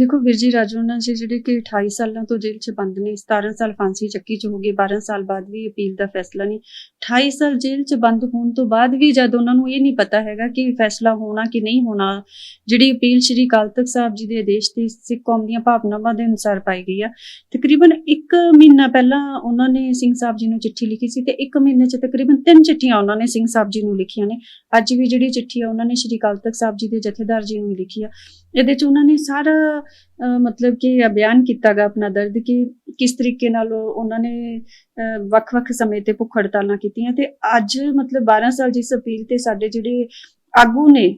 ਦੇਖੋ ਵੀਰ ਵਿਰਜੀ ਰਾਜੋਨਾ ਜੀ ਜਿਹੜੇ ਕਿ 28 ਸਾਲਾਂ ਤੋਂ ਜੇਲ੍ਹ 'ਚ ਬੰਦ ਨੇ 17 ਸਾਲ ਫਾਂਸੀ ਚੱਕੀ 'ਚ ਹੋ ਗਏ 12 ਸਾਲ ਬਾਅਦ ਵੀ ਅਪੀਲ ਦਾ ਫੈਸਲਾ ਨਹੀਂ। 28 ਸਾਲ ਜੇਲ੍ਹ 'ਚ ਬੰਦ ਹੋਣ ਤੋਂ ਬਾਅਦ ਵੀ ਜਦ ਉਹਨਾਂ ਨੂੰ ਇਹ ਨਹੀਂ ਪਤਾ ਹੈਗਾ ਕਿ ਫੈਸਲਾ ਹੋਣਾ ਕਿ ਨਹੀਂ ਹੋਣਾ, ਜਿਹੜੀ ਅਪੀਲ ਸ਼੍ਰੀ ਅਕਾਲ ਤਖਤ ਸਾਹਿਬ ਜੀ ਦੇ ਆਦੇਸ਼ ਤੇ ਸਿੱਖ ਕੌਮ ਦੀਆਂ ਭਾਵਨਾਵਾਂ ਦੇ ਅਨੁਸਾਰ ਪਾਈ ਗਈ ਆ, ਤਕਰੀਬਨ 1 ਮਹੀਨਾ ਪਹਿਲਾਂ ਉਹਨਾਂ ਨੇ ਸਿੰਘ ਸਾਹਿਬ ਜੀ ਨੂੰ ਚਿੱਠੀ ਲਿਖੀ ਸੀ ਤੇ 1 ਮਹੀਨੇ 'ਚ ਤਕਰੀਬਨ ਤਿੰਨ ਚਿੱਠੀਆਂ ਉਹਨਾਂ ਨੇ ਸਿੰਘ ਸਾਹਿਬ ਜੀ ਨੂੰ ਲਿਖੀਆਂ ਨੇ। ਅੱਜ ਵੀ ਜਿਹੜੀ ਚਿੱਠੀ ਆ, ਉਹਨਾਂ ਨੇ ਸ਼੍ਰੀ ਅਕਾਲ ਤਖਤ ਸਾਹਿਬ ਜੀ ਦੇ ਜਥੇਦਾਰ ਜੀ ਨੂੰ ਲਿਖੀ ਆ। ਇਹਦੇ 'ਚ ਉਹਨਾਂ ਨੇ ਸਾਰਾ ਮਤਲਬ ਕਿ ਇਹ ਬਿਆਨ ਕੀਤਾਗਾ ਆਪਣਾ ਦਰਦ ਕਿ ਕਿਸ ਤਰੀਕੇ ਨਾਲ ਉਹਨਾਂ ਨੇ, ਅਹ ਵੱਖ-ਵੱਖ ਸਮੇਂ ਤੇ ਭੁੱਖ ਹੜਤਾਲਾਂ ਕੀਤੀਆਂ ਤੇ ਅੱਜ ਮਤਲਬ 12 ਸਾਲ ਜਿਸ ਅਪੀਲ ਤੇ ਸਾਡੇ ਜਿਹੜੇ ਆਗੂ ਨੇ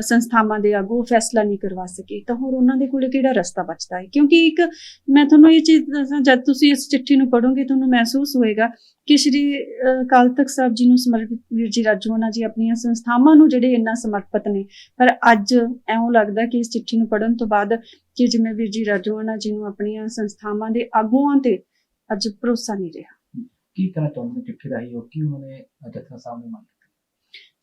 ਸੰਸਥਾਵਾਂ ਦੇ ਆਗੂ ਫੈਸਲਾ ਨਹੀਂ ਕਰਵਾ ਸਕੇ, ਤਾਂ ਹੋਰ ਉਹਨਾਂ ਦੇ ਕੋਲੇ ਕਿਹੜਾ ਰਸਤਾ ਬਚਦਾ ਹੈ? ਕਿਉਂਕਿ ਇੱਕ ਮੈਂ ਤੁਹਾਨੂੰ ਇਹ ਚੀਜ਼ ਦੱਸਾਂ, ਜਦ ਤੁਸੀਂ ਇਸ ਚਿੱਠੀ ਨੂੰ ਪੜੋਗੇ ਤੁਹਾਨੂੰ ਮਹਿਸੂਸ ਹੋਏਗਾ ਕਿ ਸ਼੍ਰੀ, ਅਹ ਤਖਤ ਸਾਹਿਬ ਜੀ ਨੂੰ ਸਮਰਪਿਤ, ਵੀਰ ਜੀ ਰਾਜੋਨਾ ਜੀ ਆਪਣੀਆਂ ਸੰਸਥਾਵਾਂ ਨੂੰ ਜਿਹੜੇ ਇੰਨਾ ਸਮਰਪਿਤ ਨੇ, ਪਰ ਅੱਜ ਐਉਂ ਲੱਗਦਾ ਕਿ ਇਸ ਚਿੱਠੀ ਨੂੰ ਪੜਨ ਤੋਂ ਬਾਅਦ ਕਿ ਜਿਵੇਂ ਵੀਰ ਜੀ ਰਾਜੋਨਾ ਜੀ ਨੂੰ ਆਪਣੀਆਂ ਸੰਸਥਾਵਾਂ ਦੇ ਆਗੂਆਂ ਤੇ ਅੱਜ ਭਰੋਸਾ ਨਹੀਂ ਰਿਹਾ। ਕੀ ਕਹਿਣਾ ਚਾਹੁੰਦੇ ਚਿੱਠੀ ਰਾਹੀਂ ਉਹ ਕੀ ਉਹਨਾਂ ਜਥਾ ਸਾਹਿਬ ਨੇ ਮੰਗ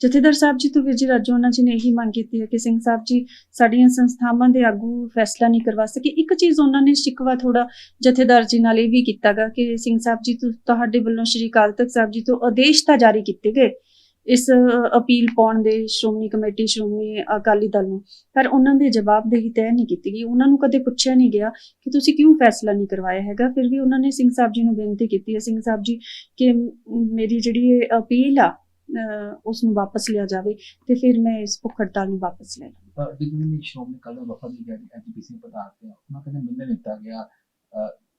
ਜਥੇਦਾਰ ਸਾਹਿਬ ਜੀ, ਤੋਂ ਵੀਰ ਜੀ ਰਾਜੋਨਾ ਜੀ ਨੇ ਇਹੀ ਮੰਗ ਕੀਤੀ ਹੈ ਕਿ ਸਿੰਘ ਸਾਹਿਬ ਜੀ, ਸਾਡੀਆਂ ਸੰਸਥਾਵਾਂ ਦੇ ਆਗੂ ਫੈਸਲਾ ਨਹੀਂ ਕਰਵਾ ਸਕੇ। ਇੱਕ ਚੀਜ਼ ਉਹਨਾਂ ਨੇ ਸ਼ਿਕਵਾ ਥੋੜਾ ਜਥੇਦਾਰ ਜੀ ਨਾਲ ਇਹ ਵੀ ਕੀਤਾਗਾ ਕਿ ਸਿੰਘ ਸਾਹਿਬ ਜੀ ਤੁਹਾਡੇ ਵੱਲੋਂ ਸ਼੍ਰੀ ਅਕਾਲ ਤਖਤ ਸਾਹਿਬ ਜੀ ਤੋਂ ਆਦੇਸ਼ ਤਾਂ ਜਾਰੀ ਕੀਤੇ ਗਏ ਇਸ ਅਪੀਲ ਪਾਉਣ ਦੇ ਸ਼੍ਰੋਮਣੀ ਕਮੇਟੀ, ਸ਼੍ਰੋਮਣੀ ਅਕਾਲੀ ਦਲ ਨੂੰ। ਪਰ ਉਹਨਾਂ ਦੇ ਜਵਾਬਦੇਹੀ ਤੈਅ ਨਹੀਂ ਕੀਤੀ ਗਈ। ਉਹਨਾਂ ਨੂੰ ਕਦੇ ਪੁੱਛਿਆ ਨਹੀਂ ਗਿਆ ਕਿ ਤੁਸੀਂ ਕਿਉਂ ਫੈਸਲਾ ਨਹੀਂ ਕਰਵਾਇਆ ਹੈਗਾ। ਫਿਰ ਵੀ ਉਹਨਾਂ ਨੇ ਸਿੰਘ ਸਾਹਿਬ ਜੀ ਨੂੰ ਬੇਨਤੀ ਕੀਤੀ ਹੈ, ਸਿੰਘ ਸਾਹਿਬ ਜੀ, ਕਿ ਮੇਰੀ ਜਿਹੜੀ ਇਹ ਅਪੀਲ ਆ ਉਸ ਨੂੰ ਵਾਪਸ ਲਿਆ ਜਾਵੇ ਤੇ ਫਿਰ ਮੈਂ ਇਸ ਭੁੱਖ ਹੜਤਾਲ ਨੂੰ ਵਾਪਸ ਲੈ ਲਵਾਂ। ਨੇ? ਸ਼੍ਰੋਮਣੀ ਦਲ ਵਫਦ ਦੀ ਜਿਹੜੀ ਐਜੀਪੀਸੀ ਪ੍ਰਧਾਨ ਤੇ ਉਹਨਾਂ ਕਹਿੰਦੇ ਮੈਨੂੰ ਦਿੱਤਾ ਗਿਆ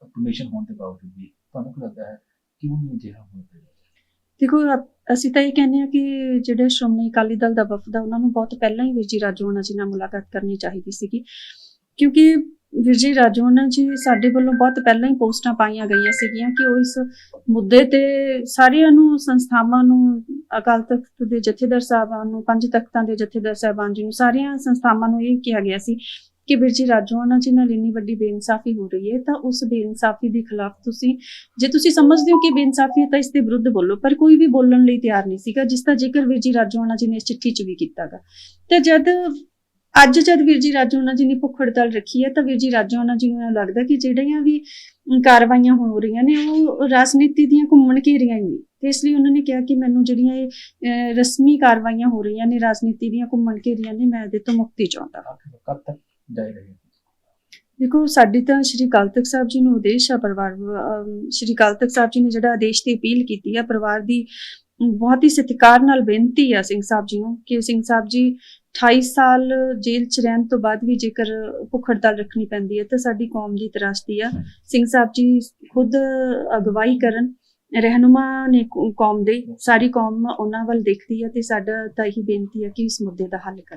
ਪਰਮਿਸ਼ਨ ਹੋਣ ਦੇ ਬਾਵਜੂਦ ਵੀ। ਤੁਹਾਨੂੰ ਕੀ ਲੱਗਦਾ ਹੈ ਕਿਉਂ ਨਹੀਂ ਅਜਿਹਾ ਹੋਣਾ ਚਾਹੀਦਾ ਦੇਖੋ ਅਸੀਂ ਤਾਂ ਇਹ ਕਹਿੰਦੇ ਆ ਕਿ ਜਿਹੜੇ ਸ਼੍ਰੋਮਣੀ ਅਕਾਲੀ ਦਲ ਦਾ ਵਫਦ ਆ ਉਹਨਾਂ ਨੂੰ ਬਹੁਤ ਪਹਿਲਾਂ ਹੀ ਵੀਰ ਜੀ ਰਾਜੋਨਾ ਜੀ ਨਾਲ ਮੁਲਾਕਾਤ ਕਰਨੀ ਚਾਹੀਦੀ ਸੀਗੀ। ਕਿਉਂਕਿ ਵੀਰ ਜੀ ਰਾਜੋਨਾ ਜੀ ਸਾਡੇ ਵੱਲੋਂ ਬਹੁਤ ਪਹਿਲਾਂ ਹੀ ਪੋਸਟਾਂ ਪਾਈਆਂ ਗਈਆਂ ਸੀਗੀਆਂ ਕਿ ਉਹ ਇਸ ਮੁੱਦੇ ਤੇ ਸਾਰਿਆਂ ਨੂੰ ਸੰਸਥਾਵਾਂ ਨੂੰ ਅਕਾਲ ਤਖਤ ਦੇ ਜਥੇਦਾਰ ਸਾਹਿਬਾਨ ਨੂੰ, ਪੰਜ ਤਖਤਾਂ ਦੇ ਜਥੇਦਾਰ ਸਾਹਿਬਾਨ ਜੀ ਨੂੰ, ਸਾਰੀਆਂ ਸੰਸਥਾਵਾਂ ਨੂੰ ਇਹ ਕਿਹਾ ਗਿਆ ਸੀ ਕਿ ਵੀਰ ਜੀ ਰਾਜੋਨਾ ਜੀ ਨਾਲ ਇੰਨੀ ਵੱਡੀ ਬੇਇਨਸਾਫੀ ਹੋ ਰਹੀ ਹੈ, ਤਾਂ ਉਸ ਬੇਇਨਸਾਫੀ ਦੇ ਖਿਲਾਫ ਤੁਸੀਂ, ਜੇ ਤੁਸੀਂ ਸਮਝਦੇ ਹੋ ਕਿ ਬੇਇਨਸਾਫੀ ਹੈ ਤਾਂ ਇਸ ਦੇ ਵਿਰੁੱਧ ਬੋਲੋ, ਪਰ ਕੋਈ ਵੀ ਬੋਲਣ ਲਈ ਤਿਆਰ ਨਹੀਂ ਸੀਗਾ, ਜਿਸ ਦਾ ਜ਼ਿਕਰ ਵੀਰ ਜੀ ਰਾਜੋਆਣਾ ਜੀ ਨੇ ਇਸ ਚਿੱਠੀ 'ਚ ਵੀ ਕੀਤਾਗਾ ਤੇ ਜਦ, ਅੱਜ ਜਦ ਵੀਰ ਜੀ ਰਾਜੋਆਣਾ ਜੀ ਨੇ ਭੁੱਖ ਹੜਤਾਲ ਰੱਖੀ ਹੈ ਤਾਂ ਵੀਰ ਜੀ ਰਾਜੋਆਣਾ ਜੀ ਨੂੰ ਲੱਗਦਾ ਕਿ ਜਿਹੜੀਆਂ ਵੀ ਕਾਰਵਾਈਆਂ ਹੋ ਰਹੀਆਂ ਨੇ, ਉਹ ਰਾਜਨੀਤੀ ਦੀਆਂ ਘੁੰਮਣ ਘੇਰੀਆਂ ਹੀ ਨੇ ਤੇ ਇਸ ਲਈ ਉਹਨਾਂ ਨੇ ਕਿਹਾ ਕਿ ਮੈਨੂੰ ਜਿਹੜੀਆਂ ਇਹ ਰਸਮੀ ਕਾਰਵਾਈਆਂ ਹੋ ਰਹੀਆਂ ਨੇ ਰਾਜਨੀਤੀ ਦੀਆਂ ਘੁੰਮਣ ਘੇਰੀਆਂ ਨੇ ਮੈਂ ਇਹਦੇ ਤੋਂ ਮੁਕਤੀ ਚਾਹੁੰਦਾ ਆਖਿਰ ਕਦ ਤੱਕ ਜਾਰੀ ਰਹੇ ਦੇਖੋ ਸਾਡੀ ਤਾਂ ਸ਼੍ਰੀ ਅਕਾਲ ਤਖਤ ਸਾਹਿਬ ਜੀ ਨੂੰ ਆਦੇਸ਼ ਆ ਪਰਿਵਾਰ ਸ਼੍ਰੀ ਅਕਾਲ ਤਖਤ ਸਾਹਿਬ ਜੀ ਨੇ ਜਿਹੜਾ ਆਦੇਸ਼ ਤੇ ਅਪੀਲ ਕੀਤੀ ਆ ਪਰਿਵਾਰ ਦੀ ਬਹੁਤ ਹੀ ਸਤਿਕਾਰ ਨਾਲ ਬੇਨਤੀ ਆ ਸਿੰਘ ਸਾਹਿਬ ਜੀ ਨੂੰ ਕਿ ਸਿੰਘ ਸਾਹਿਬ ਜੀ 28 ਸਾਲ ਜੇਲ੍ਹ ਚ ਰਹਿਣ ਤੋਂ ਬਾਅਦ ਵੀ ਜੇਕਰ ਭੁੱਖ ਹੜਤਾਲ ਰੱਖਣੀ ਪੈਂਦੀ ਹੈ ਤਾਂ ਸਾਡੀ ਕੌਮ ਦੀ ਤਰਾਸਦੀ ਆ। ਸਿੰਘ ਸਾਹਿਬ ਜੀ ਖੁਦ ਅਗਵਾਈ ਕਰਨ ਰਹਿਨੁਮਾ ਨੇ ਕੌਮ ਦੇ, ਸਾਰੀ ਕੌਮ ਉਹਨਾਂ ਵੱਲ ਦੇਖਦੀ ਹੈ ਤੇ ਸਾਡਾ ਤਾਂ ਇਹੀ ਬੇਨਤੀ ਹੈ ਕਿ ਇਸ ਮੁੱਦੇ ਦਾ ਹੱਲ ਕਰ।